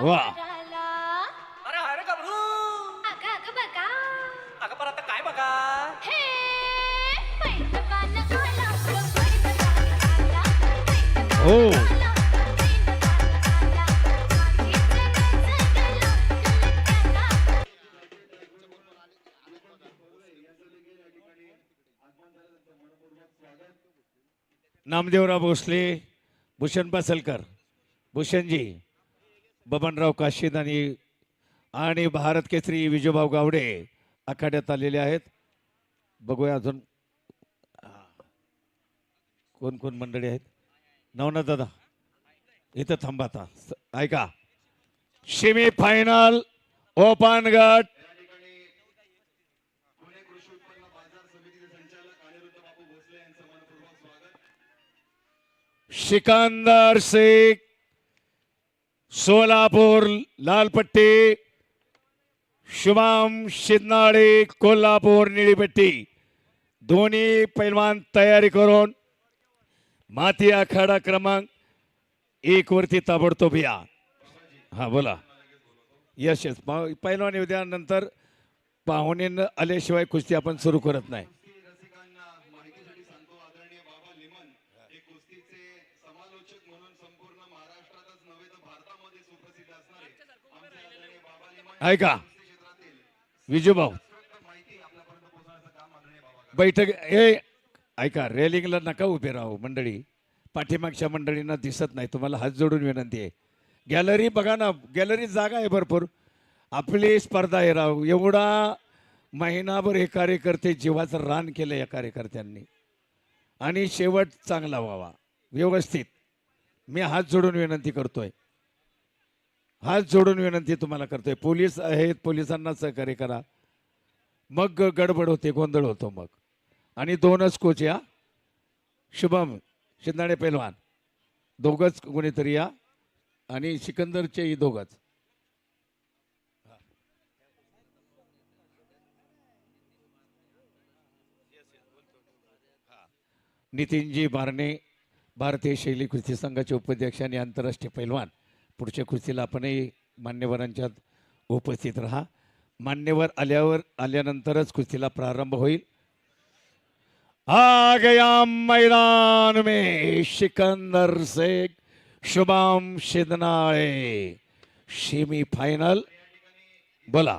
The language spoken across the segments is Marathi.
वा. अरे गबरू अगं अगं बघा. अगं पर आता काय बघा? हे आला हो. नामदेवराव भोसले भूषण पासलकर भूषणजी. बबनराव काशीदानी आणि भारत केसरी विजयभाऊ गावडे आखाड्यात आलेले आहेत. बघूया अजून कोण कोण मंडळी आहेत? नवनाथ दादा इथं थांबा आता. ऐका. सेमी फायनल ओपन गट. सिकंदर शेख सोलापूर लालपट्टी शुभम शिंदनाळे कोल्हापूर निळीपट्टी दोन्ही पैलवान तयारी करून माती आखाडा क्रमांक एक वरती ताबडतोब या. हा बोला. यश यस पा- पैलवान येऊ द्या नंतर पाहुणे आल्याशिवाय कुस्ती आपण सुरू करत नाही. ऐका. विजूभाऊ. बैठक हे ऐका रेलिंगला नका उभे राहू मंडळी. पाठीमागच्या मंडळींना दिसत नाही. तुम्हाला हात जोडून विनंती आहे. गॅलरी बघा ना गॅलरी जागा आहे भरपूर. आपली स्पर्धा आहे राहू एवढा महिनाभर हे कार्यकर्ते जीवाचं रान केलं या कार्यकर्त्यांनी. आणि शेवट चांगला व्हावा. व्यवस्थित. मी हात जोडून विनंती करतोय. हात जोडून विनंती तुम्हाला करतोय. पोलीस आहेत पोलिसांना सहकार्य करा. मग गडबड होते गोंधळ होतो मग. आणि दोनच कोच या. शुभम शिंदाणे पैलवान. दोघंच कोणीतरी या. आणि सिकंदरचेही दोघंच. नितीनजी बारणे भारतीय शैली कृती संघाचे उपाध्यक्ष आणि आंतरराष्ट्रीय पैलवान. पुढच्या कुस्तीला आपणही मान्यवरांच्यात उपस्थित राहा. मान्यवर आल्यावर आल्यानंतरच कुस्तीला प्रारंभ होईल. आ गया मैदान में सिकंदर शेख शुभम शिदनाळे सेमी फायनल बोला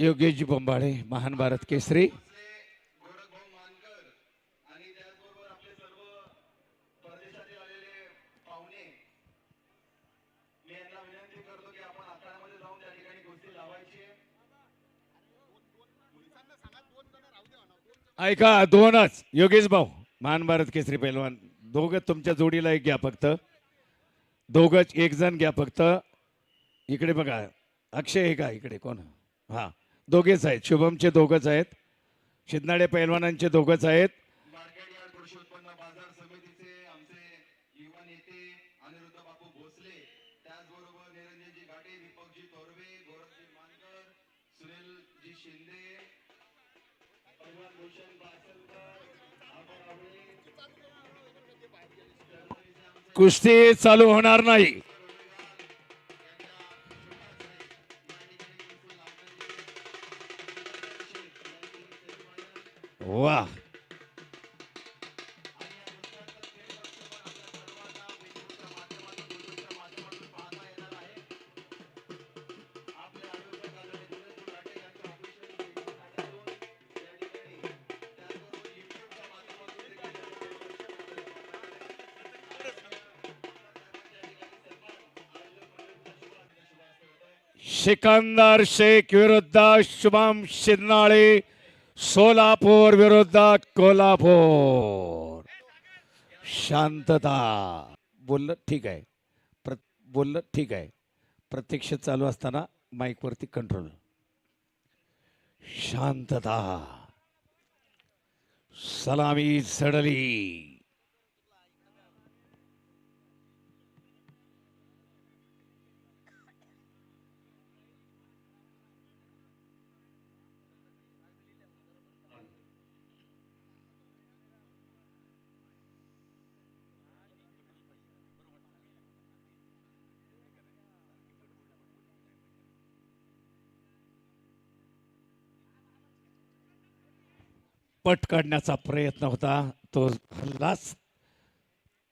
योगेशजी बोंबाळे महान भारत केसरी. ऐका दोनच. योगेश भाऊ महान भारत केसरी पैलवान. दोघं तुमच्या जोडीला एक घ्या फक्त. दोघंच एक जण घ्या फक्त. इकडे बघा. अक्षय आहे का इकडे? कोण? हा. दोघेच आहेत. शुभमचे दोघंच आहेत. शिदनाडे पैलवानांचे दोघंच आहेत. कुस्ती चालू होणार नाही. सिकंदर शेख विरुद्ध शुभम शिरनाळे सोलापूर विरुद्ध कोल्हापूर. शांतता. बोललं ठीक आहे. प्र बोललं ठीक आहे. प्रत्यक्ष चालू असताना माईकवरती कंट्रोल शांतता. सलामी सडली. पट काढण्याचा प्रयत्न होता. तो हल्लाच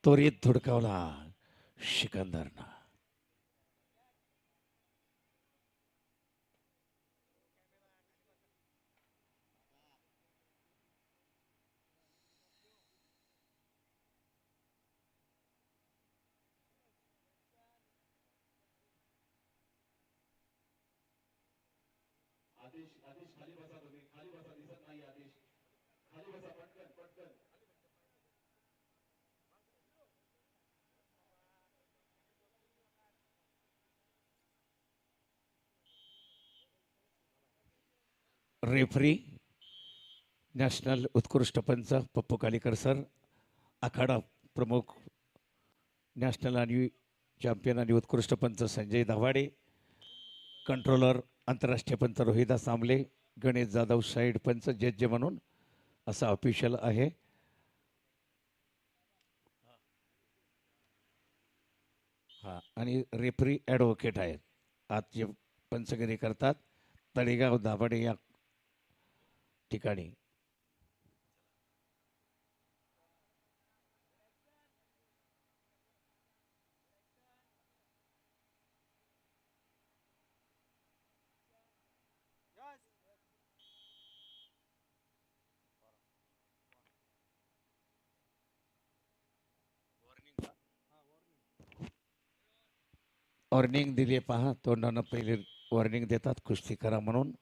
त्वरित धुडकावला. सिकंदरनं रेफरी नॅशनल उत्कृष्ट पंच पप्पू कालिकर सर आखाडा प्रमुख नॅशनल आणि चॅम्पियन आणि उत्कृष्ट पंच संजय दाभाडे कंट्रोलर आंतरराष्ट्रीय पंच रोहिदास आमले गणेश जाधव साईड पंच जज म्हणून असा ऑफिशियल आहे हा आणि रेफरी ॲडव्होकेट आहेत आज जे पंचगिरी करतात तळेगाव दाभाडे या ठिकाणी. वॉर्निंग दिली पहा तोंडानं पहिले वॉर्निंग देतात कुस्ती करा म्हणून.